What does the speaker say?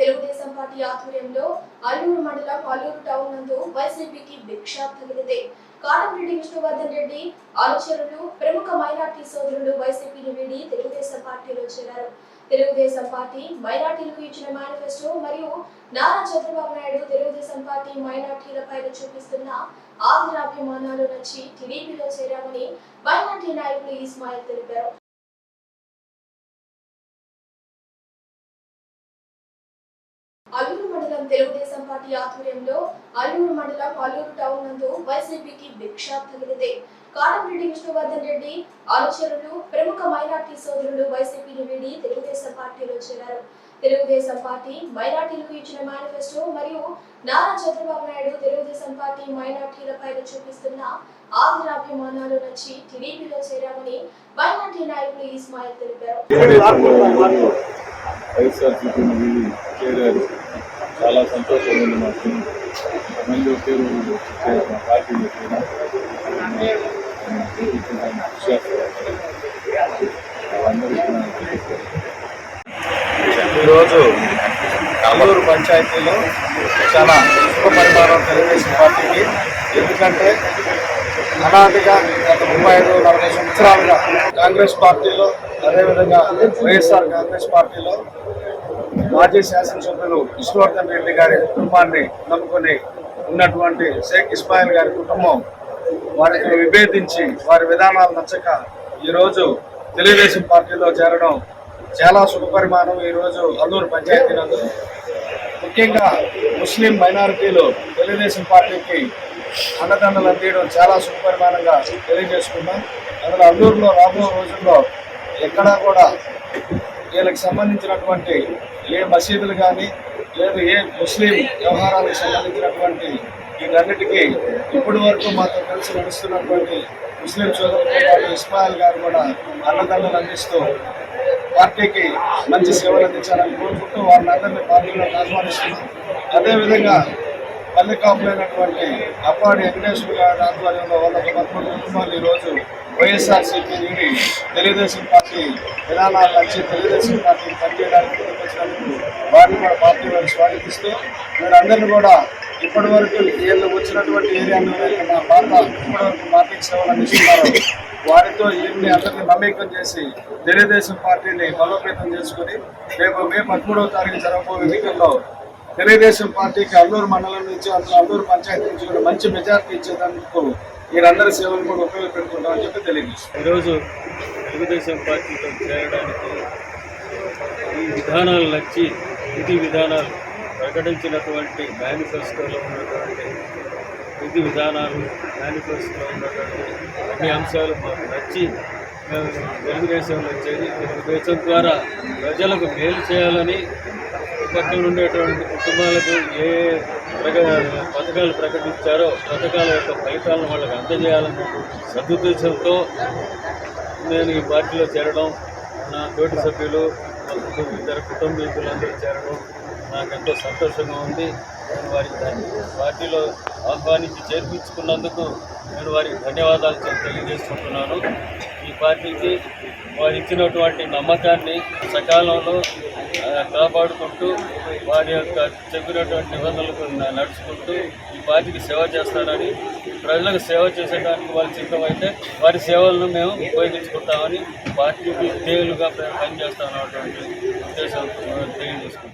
Telugu Desam party ఆధ్వర్యంలో అల్లూరు మండలం Alluri town నందు వైసీపీకి భిక్ష తగిలింది. కారంరెడ్డి విష్ణువర్ధన్ రెడ్డి అనుచరులు ప్రముఖ మైనార్టీ సోదరులు వైసీపీని వీడి తెలుగుదేశం పార్టీలో చేరారు. తెలుగుదేశం పార్టీ మైనార్టీలకు ఇచ్చిన మేనిఫెస్టో మరియు నారా చంద్రబాబు నాయుడు తెలుగుదేశం పార్టీ మైనార్టీల పైన చూపిస్తున్న ఆదరాభిమానాలు నచ్చి టీడీపీలో చేరామని మైనార్టీ నాయకులు ఇస్మాయిల్ తెలిపారు. తెలుగుదేశం పార్టీ ఆధ్వర్యంలో అల్లూరు మండలం అల్లూరు టౌన్ నందు వైసీపీకి భిక్ష తగిలింది. కారంరెడ్డి విష్ణువర్ధన్ రెడ్డి అనుచరులు ప్రముఖ మైనార్టీ సోదరులు వైసీపీని వీడి తెలుగుదేశం పార్టీలో చేరారు. తెలుగుదేశం పార్టీ మైనార్టీలకు ఇచ్చిన మేనిఫెస్టో మరియు నారా చంద్రబాబు నాయుడు తెలుగుదేశం పార్టీ మైనార్టీల పైన చూపిస్తున్న ఆంధ్రాభిమానాలు నచ్చి టీడీపీలో చేరామని మైనార్టీ నాయకులు ఇస్మాయిల్ తెలిపారు. చేరారు. చాలా సంతోషం ఉంది మాకు ఎమ్మెల్యే పేరు మా పార్టీ చేరారు ఈరోజు కల్లూరు పంచాయతీలో చాలా శుభ పరిమాణం తెలుగుదేశం పార్టీకి. ఎందుకంటే అనాదిగా గత ముప్పై ఐదు నలభై సంవత్సరాలుగా కాంగ్రెస్ పార్టీలో అదేవిధంగా వైఎస్ఆర్ కాంగ్రెస్ పార్టీలో మాజీ శాసనసభ్యులు విష్ణువర్ధన్ రెడ్డి గారి కుటుంబాన్ని నమ్ముకొని ఉన్నటువంటి షేక్ ఇస్మాయిల్ గారి కుటుంబం వారిని విభేదించి వారి విధానాలు నచ్చక ఈరోజు తెలుగుదేశం పార్టీలో చేరడం చాలా శుభపరిమాణం. ఈరోజు అల్లూరు పంచాయతీ నందు ముఖ్యంగా ముస్లిం మైనారిటీలు తెలుగుదేశం పార్టీకి అండదండలు అందించడం చాలా శుభపరిమాణంగా తెలియజేసుకున్నాం అందులో అల్లూరులో రాబోయే రోజుల్లో ఎక్కడా కూడా వీళ్ళకి సంబంధించినటువంటి ఏ మసీదులు కానీ లేదు ఏ ముస్లిం వ్యవహారాలకు సంబంధించినటువంటి వీటన్నిటికీ ఇప్పటి వరకు మాతో కలిసి నడుస్తున్నటువంటి ముస్లిం సోదరులతో పాటు ఇస్మాయిల్ గారు కూడా అన్నదండలు అందిస్తూ పార్టీకి మంచి సేవలు అందించాలని కోరుకుంటూ వారిని అందరినీ పార్టీలోకి ఆహ్వానిస్తున్నాం. అదేవిధంగా పల్లె కాపులైనటువంటి అప్పాడి వెంకటేశ్వర గారి ఆధ్వర్యంలో వాళ్ళ ఒక కుటుంబాలు ఈరోజు వైఎస్ఆర్సీపీ తెలుగుదేశం పార్టీ విధానాలు నచ్చి తెలుగుదేశం పార్టీ పనిచేయడానికి ముందుకు వచ్చినందుకు వారిని కూడా వారు స్వాగతిస్తూ మీరందరినీ కూడా ఇప్పటి వరకు వీళ్ళు వచ్చినటువంటి ఏరియాలో మా పాత ఇప్పటి వరకు పార్టీకి సేవలు అందిస్తున్నారు. వారితో వీరిని అందరినీ నమ్మకం చేసి తెలుగుదేశం పార్టీని బలోపేతం చేసుకుని రేపు మే పదమూడవ తారీఖు జరగబోయే ఎన్నికల్లో తెలుగుదేశం పార్టీకి అల్లూరు మండలం నుంచి అందులో అల్లూరు పంచాయతీ నుంచి కూడా మంచి మెజార్టీ ఇచ్చేందుకు మీరందరి సేవలు కూడా ఉపయోగపెట్టుకుంటామని చెప్పి తెలియజేస్తారు ఈరోజు తెలుగుదేశం పార్టీతో చేరడానికి ఈ విధానాలు నచ్చి విధి విధానాలు ప్రకటించినటువంటి మేనిఫెస్టోలో ఉన్నటువంటి విధి విధానాలు మేనిఫెస్టోలో ఉన్నటువంటి అన్ని అంశాలు మాకు నచ్చి మేము తెలుగుదేశంలో చేరి తెలుగుదేశం ద్వారా ప్రజలకు మేలు చేయాలని పక్కన ఉండేటువంటి కుటుంబాలకు ఏ ప్రక పథకాలు ప్రకటించారో పథకాల యొక్క ఫలితాలను వాళ్ళకి అందజేయాలన్న సదుద్దేశంతో నేను ఈ పార్టీలో చేరడం నా తోటి సభ్యులు నాకు ఇద్దరు కుటుంబీకులందరూ చేరడం నాకు ఎంతో సంతోషంగా ఉంది. నేను వారికి దాన్ని పార్టీలో ఆహ్వానించి చేర్పించుకున్నందుకు నేను వారికి ధన్యవాదాలు తెలియజేసుకుంటున్నాను. ఈ పార్టీకి వారు ఇచ్చినటువంటి నమ్మకాన్ని సకాలంలో కాపాడుకుంటూ వారి యొక్క చెప్పినటువంటి నిబంధనలకు నడుచుకుంటూ ఈ పార్టీకి సేవ చేస్తానని ప్రజలకు సేవ చేసేదానికి వాళ్ళు సిద్ధమైతే వారి సేవలను మేము ఉపయోగించుకుంటామని పార్టీకి తేలుగా పనిచేస్తామన్నటువంటి ఉద్దేశం తెలియజేసుకుంటాం